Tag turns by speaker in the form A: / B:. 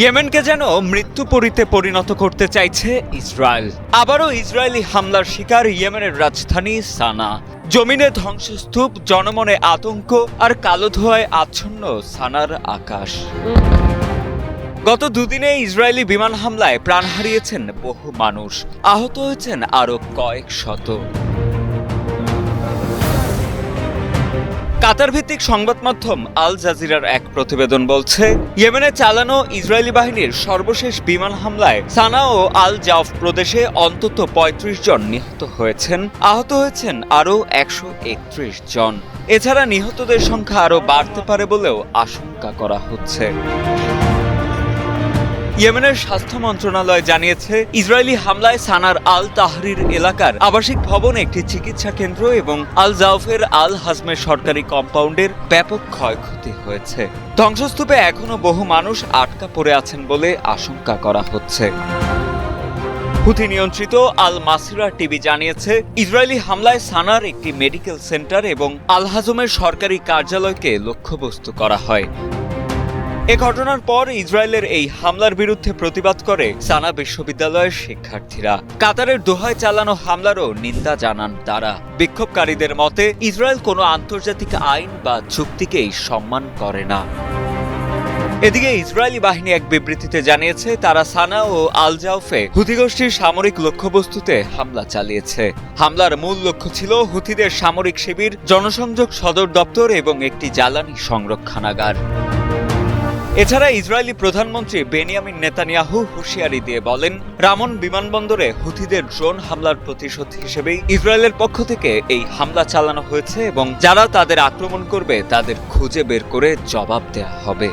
A: ইয়েমেনকে যেন মৃত্যু পরিতে পরিণত করতে চাইছে ইসরায়েল আবারও ইসরায়েলি হামলার শিকার ইয়েমেনের রাজধানী সানা জমিনে ধ্বংসস্তূপ জনমনে আতঙ্ক আর কালো ধোয়ায় আচ্ছন্ন সানার আকাশ গত দুদিনে ইসরায়েলি বিমান হামলায় প্রাণ হারিয়েছেন বহু মানুষ আহত হয়েছেন আরও কয়েক শত কাতার ভিত্তিক সংবাদ মাধ্যম আল জাজিরার এক প্রতিবেদন বলছে ইয়েমেনে চালানো ইসরায়েলি বাহিনীর সর্বশেষ বিমান হামলায় সানা ও আল জাফ প্রদেশে অন্তত পঁয়ত্রিশ জন নিহত হয়েছেন আহত হয়েছেন আরও একশো একত্রিশ জন এছাড়া নিহতদের সংখ্যা আরও বাড়তে পারে বলেও আশঙ্কা করা হচ্ছে ইয়েমেনের স্বাস্থ্য মন্ত্রণালয় জানিয়েছে ইসরায়েলি হামলায় সানার আল তাহরির এলাকার আবাসিক ভবন একটি চিকিৎসা কেন্দ্র এবং আল জাউফের আল হাজমের সরকারি কম্পাউন্ডের ব্যাপক ক্ষয়ক্ষতি হয়েছে ধ্বংসস্তূপে এখনও বহু মানুষ আটকা পড়ে আছেন বলে আশঙ্কা করা হচ্ছে হুথি নিয়ন্ত্রিত আল মাসিরা টিভি জানিয়েছে ইসরায়েলি হামলায় সানার একটি মেডিকেল সেন্টার এবং আল হাজমের সরকারি কার্যালয়কে লক্ষ্যবস্তু করা হয় এ ঘটনার পর ইসরায়েলের এই হামলার বিরুদ্ধে প্রতিবাদ করে সানা বিশ্ববিদ্যালয়ের শিক্ষার্থীরা কাতারের দোহায় চালানো হামলারও নিন্দা জানান তারা বিক্ষোভকারীদের মতে ইসরায়েল কোনো আন্তর্জাতিক আইন বা চুক্তিকেই সম্মান করে না এদিকে ইসরায়েলি বাহিনী এক বিবৃতিতে জানিয়েছে তারা সানা ও আল জাউফে হুথি সামরিক লক্ষ্যবস্তুতে হামলা চালিয়েছে হামলার মূল লক্ষ্য ছিল হুথিদের সামরিক শিবির জনসংযোগ সদর দপ্তর এবং একটি জ্বালানি সংরক্ষণাগার এছাড়া ইসরায়েলি প্রধানমন্ত্রী বেনিয়ামিন নেতানিয়াহু হুঁশিয়ারি দিয়ে বলেন রামন বিমানবন্দরে হুথিদের ড্রোন হামলার প্রতিশোধ হিসেবেই ইসরায়েলের পক্ষ থেকে এই হামলা চালানো হয়েছে এবং যারা তাদের আক্রমণ করবে তাদের খুঁজে বের করে জবাব দেয়া হবে